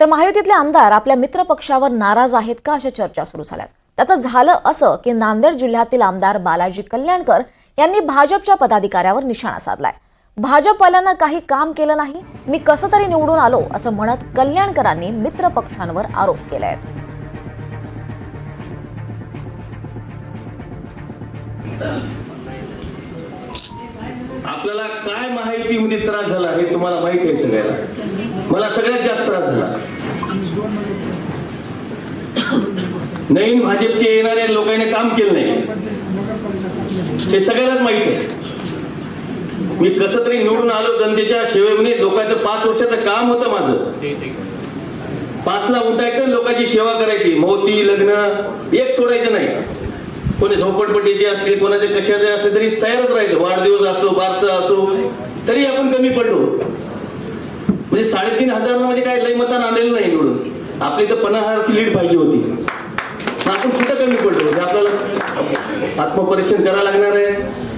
तर महायुतीतले आमदार आपल्या मित्र पक्षावर नाराज आहेत का अशा चर्चा सुरू झाल्यात? त्याचं झालं असं की नांदेड जिल्ह्यातील आमदार बालाजी कल्याणकर यांनी भाजपच्या पदाधिकाऱ्यावर निशाणा साधलाय. भाजपवाल्यांना काही काम केलं नाही मी कसं तरी निवडून आलो असं म्हणत कल्याणकरांनी मित्र पक्षांवर आरोप केले आहेत आपल्याला काय माहितीमध्ये त्रास झाला हे तुम्हाला माहिती आहे सगळ्याला? मला सगळ्यात जास्त त्रास झाला. नवीन भाजपचे येणाऱ्या लोकांनी काम केलं नाही. हे सगळ्यांनाच माहीत आहे. मी कसं तरी निवडून आलो जनतेच्या सेवेमध्ये लोकांचं पाच वर्षाचं काम होतं माझं. पाचला उठायचं लोकांची सेवा करायची. मोती लग्न एक सोडायचं नाही. कोणी झोपडपट्टीचे असतील कोणाचे कशाचे असले तरी तयारच राहायचं. वाढदिवस असो बारसं असो तरी आपण कमी पडलो. म्हणजे साडेतीन हजार म्हणजे काय लय मतान आलेलं नाही निवडून. आपली तर पन्नास हजारची लीड पाहिजे होती. आपण कुठं कमी पडलो म्हणजे आपल्याला आत्मपरीक्षण करावं लागणार आहे.